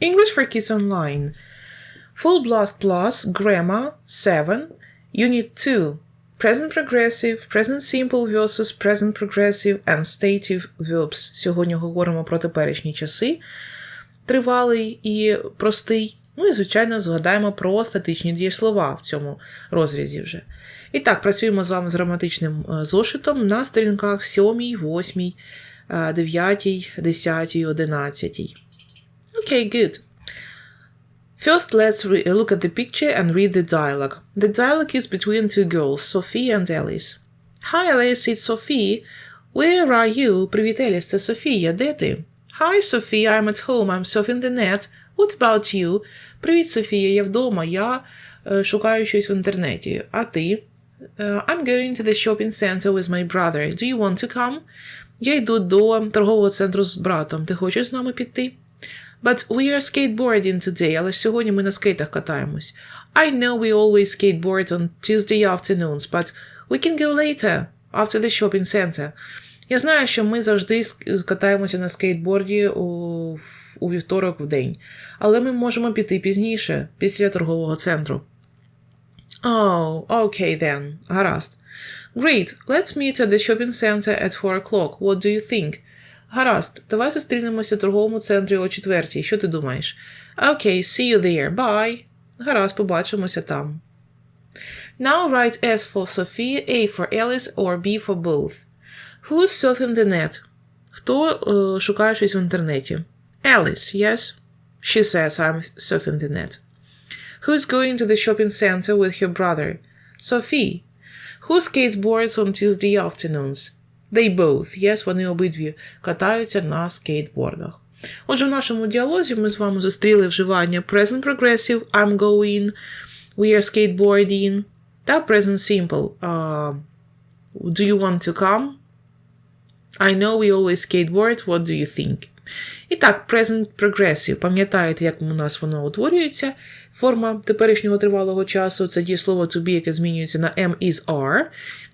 English for Kids Online. Full Blast Plus, Grammar 7, Unit 2. Present Progressive, Present Simple versus Present Progressive and Stative Verbs. Сьогодні говоримо про теперішні часи. Тривалий і простий. Ну і, звичайно, згадаємо про статичні дієслова в цьому розрізі вже. І так, працюємо з вами з граматичним е, зошитом на сторінках 7, 8, 9, 10, 11. Okay, good. First, let's re- look at the picture and read the dialogue. The dialogue is between two girls, Sophie and Alice. Hi, Alice, it's Sophie. Where are you? Привіт, Еліс, це Софія. Де ти? Hi, Sophie, I'm at home. I'm surfing the net. What about you? Привіт, Софія, я вдома. Я е, шукаю щось в інтернеті. А ти? Е, I'm going to the shopping center with my brother. Do you want to come? Я йду до торгового центру з братом. Ти хочеш з нами піти? But we are skateboarding today, але ж сьогодні ми на скейтах катаємось. I know we always skateboard on Tuesday afternoons, but we can go later, after the shopping center. Я знаю, що ми завжди ск- катаємося на скейтборді у, у вівторок в день, але ми можемо піти пізніше, після торгового центру. Oh, okay then. Гаразд. Great. Let's meet at the shopping center at 4 o'clock. What do you think? Гаразд. Давай зустрінемося в торговому центрі о четвертій. Що ти думаєш? Okay, see you there. Bye. Гаразд, побачимося там. Now write S for Sophia, A for Alice or B for both. Who's surfing the net? Хто е, шукає щось в інтернеті? Alice, yes? She says I'm surfing the net. Who's going to the shopping center with her brother? Sophie. Who skateboards on Tuesday afternoons? They both. Yes, вони обидві катаються на скейтбордах. Отже, в нашому діалозі ми з вами зустріли вживання present progressive I'm going, we are skateboarding та present simple. Uh, do you want to come? I know we always skateboard. What do you think? І так, present progressive. Пам'ятаєте, як у нас воно утворюється? Форма теперішнього тривалого часу це дієслово to be, яке змінюється на am is are,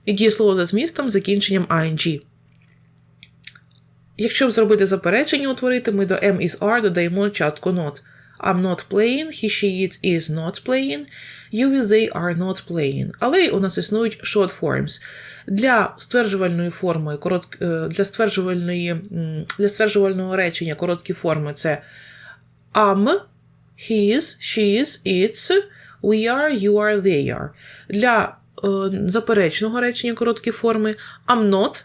і дієслово за змістом закінченням ing. Якщо зробити заперечення утворити, ми до am is are додаємо частку not. I'm not playing, he, she, it is not playing, you, they are not playing. Але у нас існують short forms. Для стверджувальної форми, коротк... е, для, стверджувальної, для стверджувального речення короткі форми це am, his, she's, its, we are, you are, they are. Для заперечного речення короткі форми. I'm not,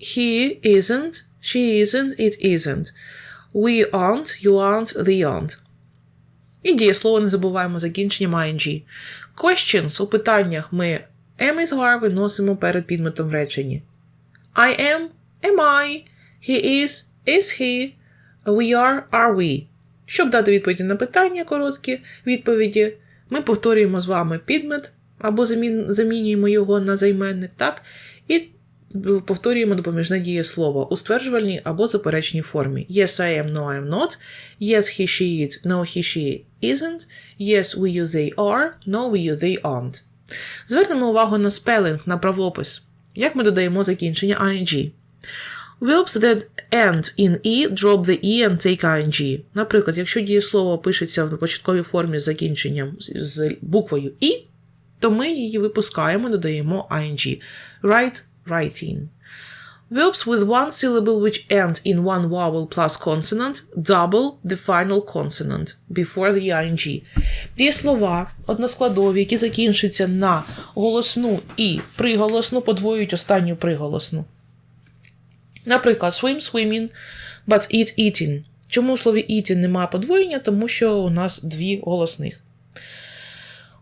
he isn't, she isn't, it isn't. We aren't, you aren't, they aren't. І дієслово не забуваємо закінченням ing. Questions. У питаннях ми am is are виносимо перед підметом в реченні. I am, am I, he is, is he, we are, are we. Щоб дати відповіді на питання короткі відповіді, ми повторюємо з вами підмет або замін, замінюємо його на займенник, так? І повторюємо допоміжне дієслово у стверджувальній або заперечній формі. Yes, I am, no, I am not. Yes, he, she, it, no, he, she isn't. Yes, we, you, they are. No, we, you, they aren't. Звернемо увагу на спелинг, на правопис. Як ми додаємо закінчення ing. Verbs that end in e drop the e and take ing. Наприклад, якщо дієслово пишеться в початковій формі з закінченням з буквою і, то ми її випускаємо, додаємо ing. Write, writing. Verbs with one syllable which end in one vowel plus consonant double the final consonant before the ing. Дієслова односкладові, які закінчуються на голосну і приголосну, подвоюють останню приголосну. Наприклад, swim swimming, but eat eating. Чому в слові eating немає подвоєння? Тому що у нас дві голосних.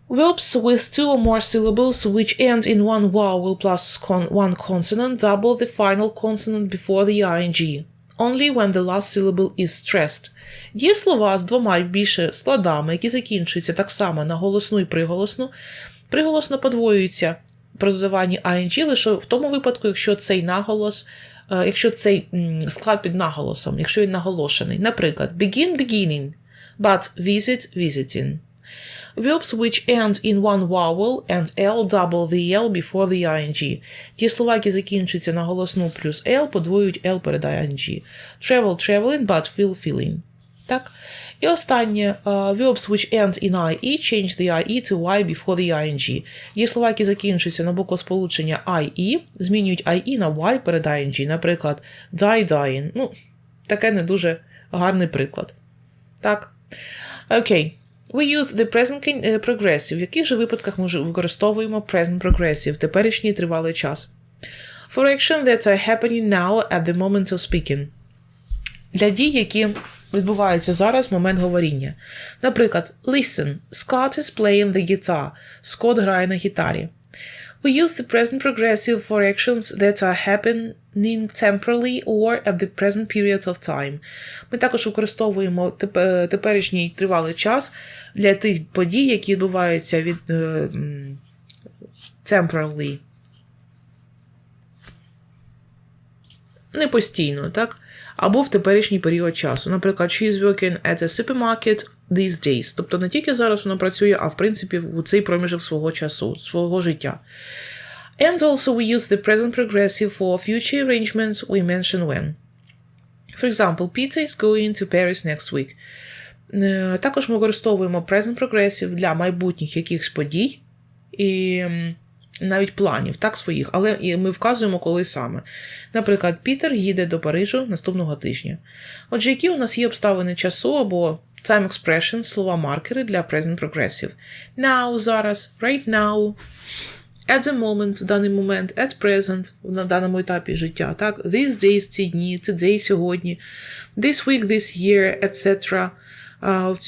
Verbs with two or more syllables which end in one vowel plus con- one consonant double the final consonant before the ing. Only when the last syllable is stressed. Є слова з двома і більше складами, які закінчуються так само на голосну і приголосну. Приголосно подвоюється при додаванні ing лише в тому випадку, якщо цей наголос, е, якщо цей склад під наголосом, якщо він наголошений. Наприклад, begin beginning, but visit visiting. Verbs which end in one vowel and L double the L before the ing. Ті слова, які закінчуються на голосну плюс L, подвоюють L перед ing. Travel traveling, but feel feeling. Так? І останнє uh, verbs which end in IE change the IE to Y before the ING. Є слова, які закінчуються на буквосполучення IE, змінюють IE на Y перед ING. Наприклад, die, dying. Ну, таке не дуже гарний приклад. Так. Окей. We use the present е, progressive. В яких же випадках ми використовуємо present progressive, теперішній тривалий час? For action that are happening now at the moment of speaking. Для дій, які відбуваються зараз в момент говоріння. Наприклад, listen, Scott is playing the guitar. Скотт грає на гітарі. We use the present progressive for actions that are happening temporally or at the present period of time. Ми також використовуємо теперішній тривалий час для тих подій, які відбуваються від е, temporarily. Не постійно, так? Або в теперішній період часу. Наприклад, she is working at a supermarket these days. Тобто не тільки зараз вона працює, а в принципі у цей проміжок свого часу, свого життя. And also we use the present progressive for future arrangements we mention when. For example, Peter is going to Paris next week. Е, Також ми використовуємо present progressive для майбутніх якихось подій і навіть планів, так, своїх, але ми вказуємо, коли саме. Наприклад, Пітер їде до Парижу наступного тижня. Отже, які у нас є обставини часу або time expressions, слова маркери для present progressive. Now зараз, right now, at the moment, в даний момент, at present, на даному етапі життя, так, these days, ці дні, today, сьогодні, this week, this year, etc.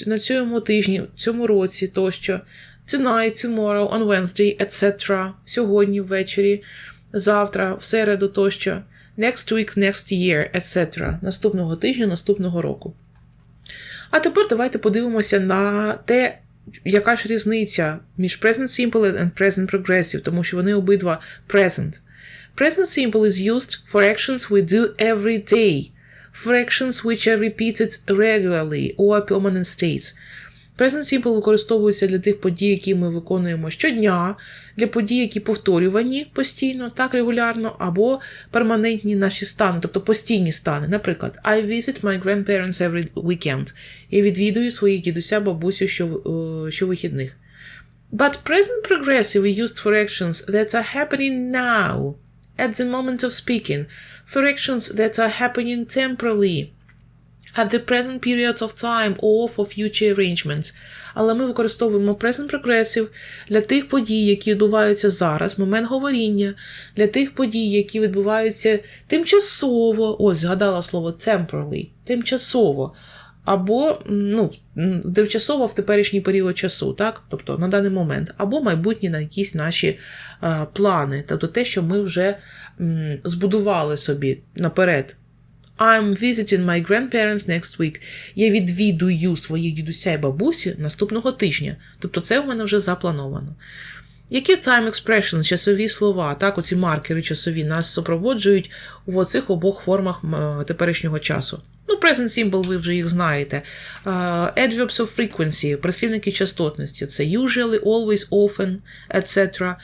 На цьому тижні, в цьому році тощо, tonight, tomorrow, on Wednesday, etc. Сьогодні ввечері, завтра, в середу тощо, next week, next year, etc. Наступного тижня, наступного року. А тепер давайте подивимося на те, яка ж різниця між present simple and present progressive, тому що вони обидва present. Present simple is used for actions we do every day, for actions which are repeated regularly or permanent states. Present simple використовується для тих подій, які ми виконуємо щодня, для подій, які повторювані постійно, так регулярно, або перманентні наші стани, тобто постійні стани. Наприклад, I visit my grandparents every weekend. Я відвідую своїх дідуся, бабусю е, щовихідних. But present progressive is used for actions that are happening now, at the moment of speaking, for actions that are happening temporarily, at the present periods of time or for future arrangements. Але ми використовуємо present progressive для тих подій, які відбуваються зараз, момент говоріння, для тих подій, які відбуваються тимчасово. Ось, згадала слово temporarily, тимчасово. Або ну, тимчасово в теперішній період часу, так? тобто на даний момент, або майбутні на якісь наші е, плани, тобто те, що ми вже м, збудували собі наперед. I'm visiting my grandparents next week. Я відвідую своїх дідуся і бабусі наступного тижня. Тобто це у мене вже заплановано. Які time expressions, часові слова, так, оці маркери часові нас супроводжують в оцих обох формах теперішнього часу? Ну, present simple, ви вже їх знаєте. Uh, adverbs of frequency, прислівники частотності. Це usually, always, often, etc.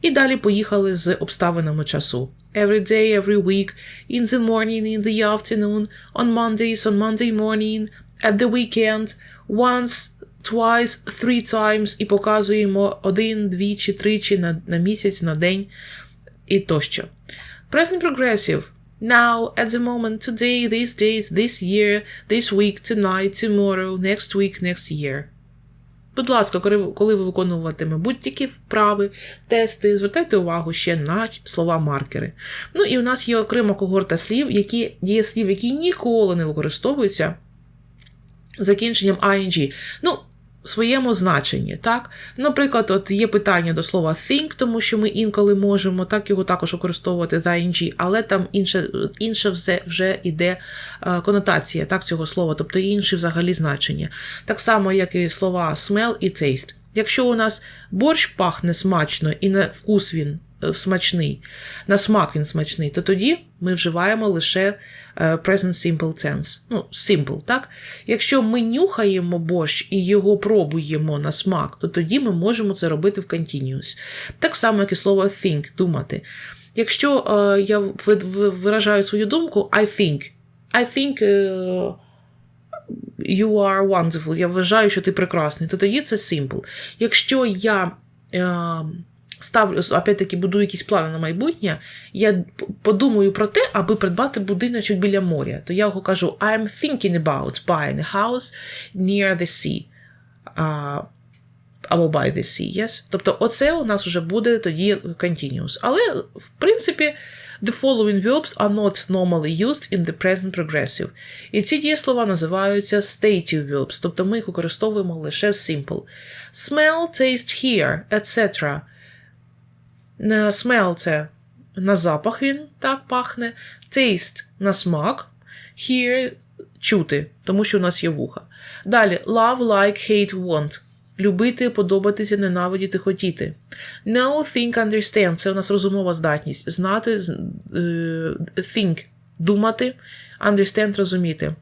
І далі поїхали з обставинами часу. Every day, every week, in the morning, in the afternoon, on Mondays, on Monday morning, at the weekend, once, twice, three times, і показуємо один, двічі, тричі на, на місяць, на день і тощо. Present progressive. Now, at the moment, today, these days, this year, this week, tonight, tomorrow, next week, next year. Будь ласка, коли- ви виконуватиме будь-які вправи, тести, звертайте увагу ще на слова маркери. Ну і у нас є окрема когорта слів, які дієслів, які ніколи не використовуються закінченням ing. Ну, своєму значенні, так? Наприклад, от є питання до слова think, тому що ми інколи можемо так його також використовувати за ing, але там інше, інше вже, вже йде е, конотація так, цього слова, тобто інше взагалі значення. Так само, як і слова smell і taste. Якщо у нас борщ пахне смачно і на вкус він смачний, на смак він смачний, то тоді ми вживаємо лише е, present simple tense. Ну, simple, так? Якщо ми нюхаємо борщ і його пробуємо на смак, то тоді ми можемо це робити в continuous. Так само, як і слово think, думати. Якщо е, я ви- ви- виражаю свою думку, I think. I think. е, you are wonderful, я вважаю, що ти прекрасний, то тоді це simple. Якщо я е, ставлю, опять-таки, будую якісь плани на майбутнє, я подумаю про те, аби придбати будиночок біля моря, то я його кажу: I'm thinking about buying a house near the sea. А, або by the sea, yes? Тобто, оце у нас вже буде тоді continuous. Але, в принципі, the following verbs are not normally used in the present progressive. І ці дієслова називаються stative verbs, тобто ми їх використовуємо лише в simple. Smell, taste, hear, etc. Smell – це на запах він так пахне, taste – на смак, hear – чути, тому що у нас є вуха. Далі love, like, hate, want. Любити, подобатися, ненавидіти, хотіти. Know, think, understand це у нас розумова здатність. Знати, е, think думати, understand розуміти.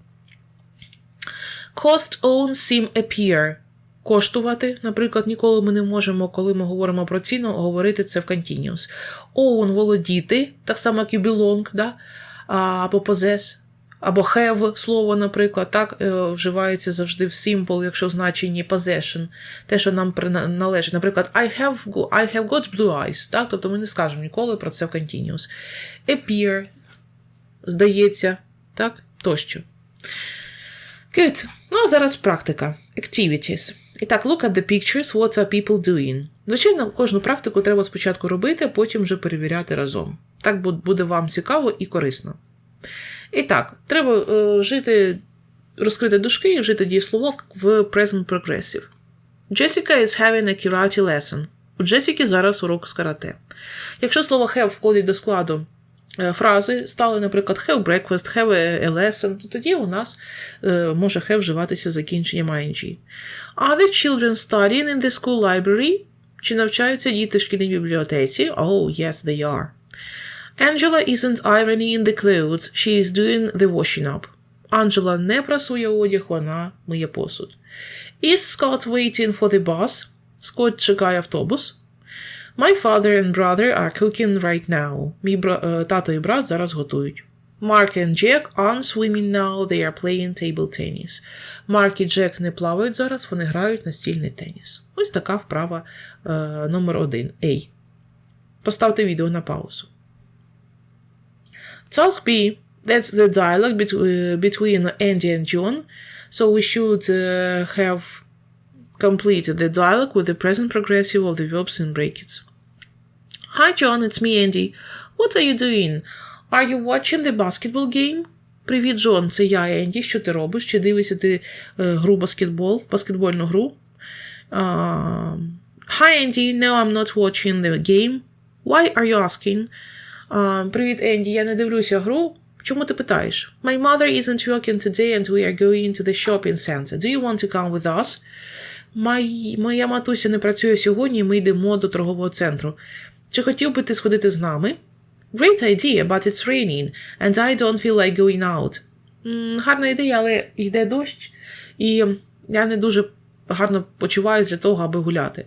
Cost, own, seem, appear коштувати. Наприклад, ніколи ми не можемо, коли ми говоримо про ціну, говорити це в continuous. Own володіти, так само, як і belong, да? або possess. Або have слово, наприклад, так е, вживається завжди в simple, якщо в значенні possession, те, що нам належить. Наприклад, I have, I have got blue eyes. Так? Тобто ми не скажемо ніколи про це в continuous. Appear, здається, так? Тощо. Good. Ну, а зараз практика. Activities. І так, look at the pictures, what are people doing. Звичайно, кожну практику треба спочатку робити, а потім вже перевіряти разом. Так буде вам цікаво і корисно. І так, треба е, вжити, розкрити дужки і вжити дієслово в present progressive. Jessica is having a karate lesson. У Джесіки зараз урок з карате. Якщо слово have входить до складу фрази, стали, наприклад, have breakfast, have a lesson, то тоді у нас е, може have вживатися закінченням ing. Are the children studying in the school library? Чи навчаються діти в шкільній бібліотеці? Oh, yes, they are. Angela isn't ironing in the clothes, she is doing the washing up. Анджела не прасує одяг, вона миє посуд. Is Scott waiting for the bus? Скотт чекає автобус. My father and brother are cooking right now. Мій бра... е, тато і брат зараз готують. Mark and Jack aren't swimming now, they are playing table tennis. Марк і Джек не плавають зараз, вони грають настільний теніс. Ось така вправа е, номер один. A. Поставте відео на паузу. Task B. That's the dialogue between, Andy and John. So we should uh, have completed the dialogue with the present progressive of the verbs in brackets. Hi, John, it's me, Andy. What are you doing? Are you watching the basketball game? Привіт, Джон, це я, Енді. Що ти робиш? Чи дивишся ти е, гру баскетбол, баскетбольну гру? Um, Hi, Andy. No, I'm not watching the game. Why are you asking? Um, Привіт, Енді. Я не дивлюся гру. Чому ти питаєш? My mother isn't working today and we are going to the shopping center. Do you want to come with us? Май... Моя матуся не працює сьогодні, і ми йдемо до торгового центру. Чи хотів би ти сходити з нами? Great idea, but it's raining, and I don't feel like going out. Гарна ідея, але йде дощ, і я не дуже гарно почуваюся для того, аби гуляти.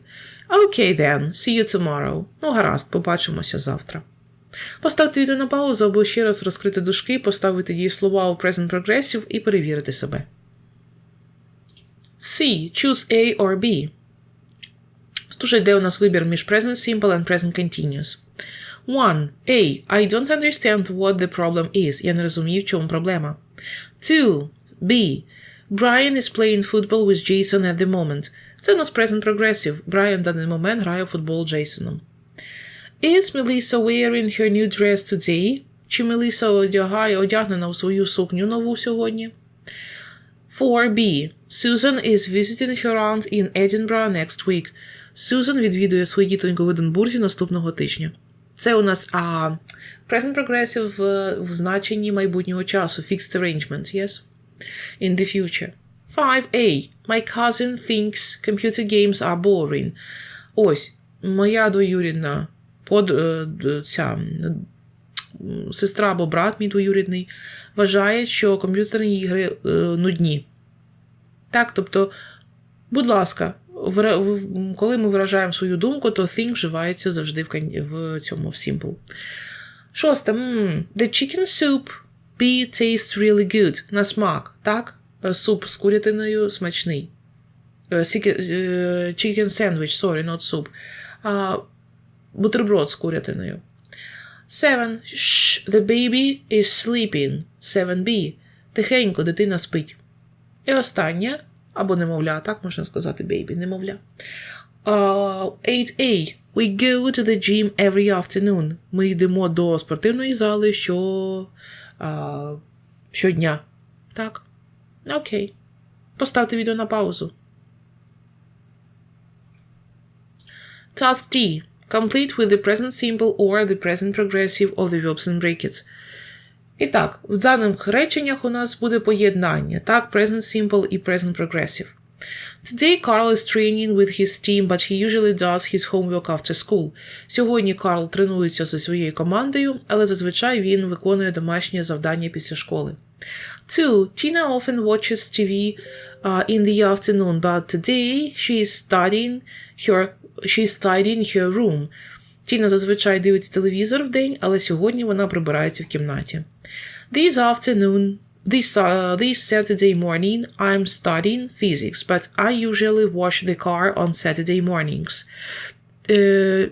Okay then, see you tomorrow. Ну, гаразд, побачимося завтра. Поставте відео на паузу, або ще раз розкрити дужки, поставити дієслова у Present Progressive і перевірити себе. C. Choose A or B. Тут уже йде у нас вибір між Present Simple and Present Continuous. 1. A. I don't understand what the problem is. Я не розумію, в чому проблема. 2. B. Brian is playing football with Jason at the moment. Це у нас Present Progressive. Брайан в даний момент грає в футбол з Джейсоном. Is Melissa wearing her new dress today? Чи Меліса одягає одягнена у свою сукню нову сьогодні? 4b. Susan is visiting her aunt in Edinburgh next week. Susan відвідує свою дітоньку в Единбурзі наступного тижня. Це у нас а, present progressive в, в значенні майбутнього часу. Fixed arrangement, yes? In the future. 5a. My cousin thinks computer games are boring. Ось, моя двоюрідна под, е, ця, сестра або брат мій двоюрідний вважає, що комп'ютерні ігри е, нудні. Так, тобто, будь ласка, коли ми виражаємо свою думку, то think вживається завжди в, в цьому в simple. Шосте. The chicken soup be tastes really good. На смак, так? Е, Суп з курятиною смачний. Е, Chicken sandwich, sorry, not soup. Бутерброд з курятиною. Seven. Shh, the baby is sleeping. 7b. Тихенько, дитина спить. І останнє, або немовля, так можна сказати, baby, немовля. Uh, 8a. We go to the gym every afternoon. Ми йдемо до спортивної зали що, а, щодня. Так. Окей. Поставте відео на паузу. Task D. Complete with the present simple or the present progressive of the verbs in brackets. І так, в даних реченнях у нас буде поєднання. Так, present simple і present progressive. Today Carl is training with his team, but he usually does his homework after school. Сьогодні Карл тренується зі своєю командою, але зазвичай він виконує домашнє завдання після школи. 2. Tina often watches TV uh, in the afternoon, but today she is studying her she's studying her room. Тіна зазвичай дивиться телевізор вдень, але сьогодні вона прибирається в кімнаті. This afternoon, this, uh, this Saturday morning, I'm studying physics, but I usually wash the car on Saturday mornings. Е,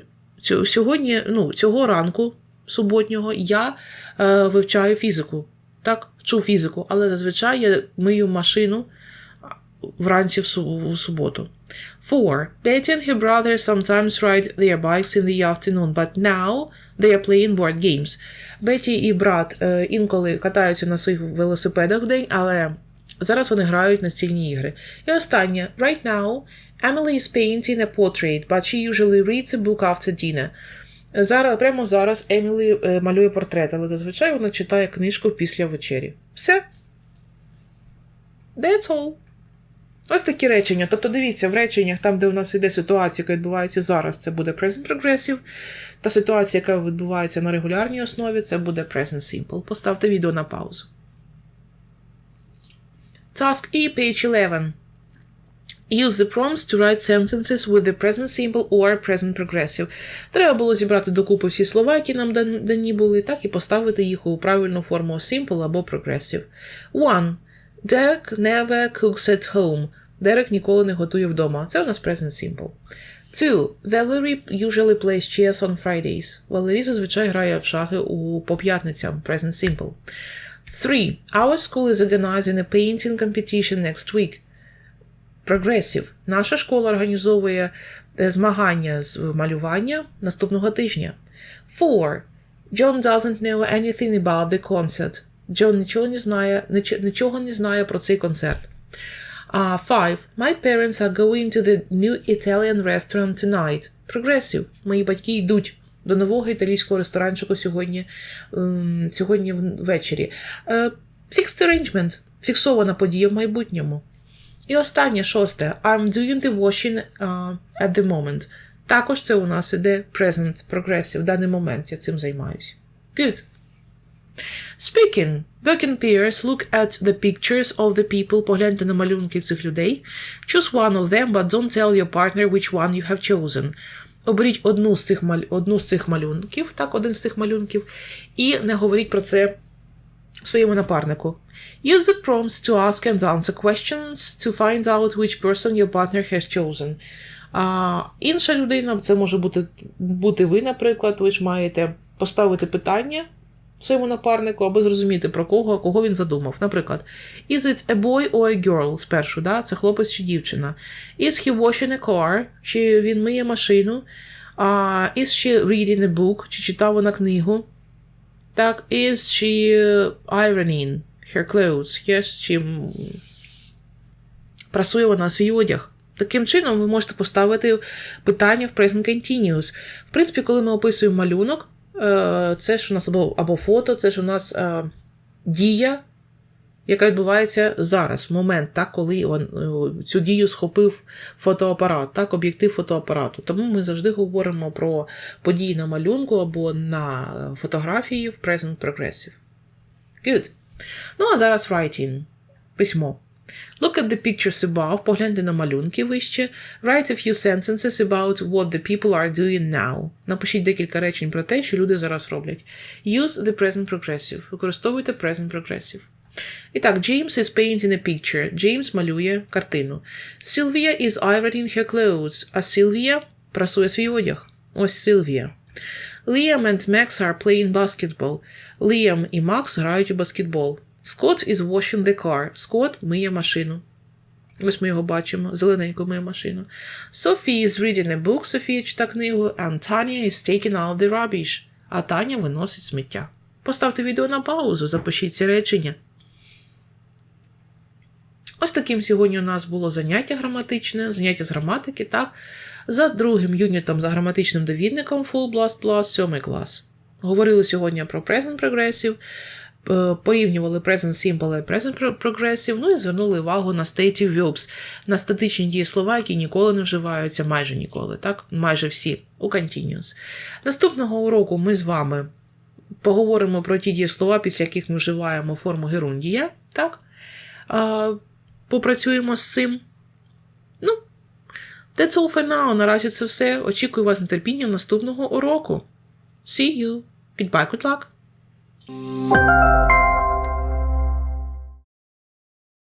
сьогодні, ну, цього ранку суботнього я е, вивчаю фізику. Так, вчу фізику, але зазвичай я мию машину вранці в, су- в суботу. 4. Betty and her brother sometimes ride their bikes in the afternoon, but now they are playing board games. Беті і брат е, інколи катаються на своїх велосипедах в день, але зараз вони грають настільні ігри. І останнє. Right now, Emily is painting a portrait, but she usually reads a book after dinner. Зараз, прямо зараз Емілі е, малює портрет, але зазвичай вона читає книжку після вечері. Все. That's all. Ось такі речення. Тобто, дивіться, в реченнях, там, де у нас йде ситуація, яка відбувається зараз, це буде present progressive. Та ситуація, яка відбувається на регулярній основі, це буде present simple. Поставте відео на паузу. Task E, page 11. Use the prompts to write sentences with the present simple or present progressive. Треба було зібрати докупи всі слова, які нам дані були, так і поставити їх у правильну форму simple або progressive. 1. Derek never cooks at home. Дерек ніколи не готує вдома. Це у нас present simple. 2. Valerie usually plays chess on Fridays. Валерій зазвичай грає в шахи у по п'ятницям. Present simple. 3. Our school is organizing a painting competition next week. Progressive. Наша школа організовує е, змагання з малювання наступного тижня. 4. John doesn't know anything about the concert. Джон нічого не знає, ніч- нічого не знає про цей концерт. Uh, 5. My parents are going to the new Italian restaurant tonight. Progressive. Мої батьки йдуть до нового італійського ресторанчику сьогодні, ем, сьогодні ввечері. Е, fixed arrangement. Фіксована подія в майбутньому. І останнє, шосте. I'm doing the washing uh, at the moment. Також це у нас іде present progressive. В даний момент я цим займаюся. Good. Speaking. Work in pairs, look at the pictures of the people, погляньте на малюнки цих людей. Choose one of them, but don't tell your partner which one you have chosen. Оберіть одну з цих, одну з цих малюнків, так, один з цих малюнків, і не говоріть про це своєму напарнику. Use the prompts to ask and answer questions to find out which person your partner has chosen. А, інша людина, це може бути, бути ви, наприклад, ви ж маєте поставити питання своєму напарнику, аби зрозуміти, про кого, кого він задумав. Наприклад, is it a boy or a girl спершу, да? це хлопець чи дівчина. Is he washing a car? Чи він миє машину? Uh, is she reading a book? Чи читав вона книгу? Так, is she ironing her clothes? Yes, чи прасує вона свій одяг? Таким чином, ви можете поставити питання в Present Continuous. В принципі, коли ми описуємо малюнок, це ж у нас або, або фото, це ж у нас е, дія, яка відбувається зараз, в момент, так, коли он, е, цю дію схопив фотоапарат, так, об'єктив фотоапарату. Тому ми завжди говоримо про події на малюнку або на е, фотографії в Present Progressive. Good. Ну, а зараз writing. Письмо. Look at the pictures above, погляньте на малюнки вище. Write a few sentences about what the people are doing now. Напишіть декілька речень про те, що люди зараз роблять. Use the present progressive. Використовуйте present progressive. І так, James is painting a picture. Джеймс малює картину. Sylvia is ironing her clothes. А Сильвія прасує свій одяг. Ось Сильвія. Liam and Max are playing basketball. Liam і Макс грають у баскетбол. Scott is washing the car. Скотт миє машину. Ось ми його бачимо. Зелененьку миє машину. Sophie is reading a book. Софія читає книгу. And Tanya is taking out the rubbish. А Таня виносить сміття. Поставте відео на паузу, запишіть ці речення. Ось таким сьогодні у нас було заняття граматичне, заняття з граматики, так? За другим юнітом за граматичним довідником Full Blast Plus 7 клас. Говорили сьогодні про Present Progressive, порівнювали Present Simple і Present Progressive, ну і звернули увагу на Stative Verbs, на статичні дієслова, які ніколи не вживаються, майже ніколи, так? Майже всі у Continuous. Наступного уроку ми з вами поговоримо про ті дієслова, після яких ми вживаємо форму герундія, так? Попрацюємо з цим. Ну, that's all for now. Наразі це все. Очікую вас з нетерпінням наступного уроку. See you. Goodbye, good luck. Thank you.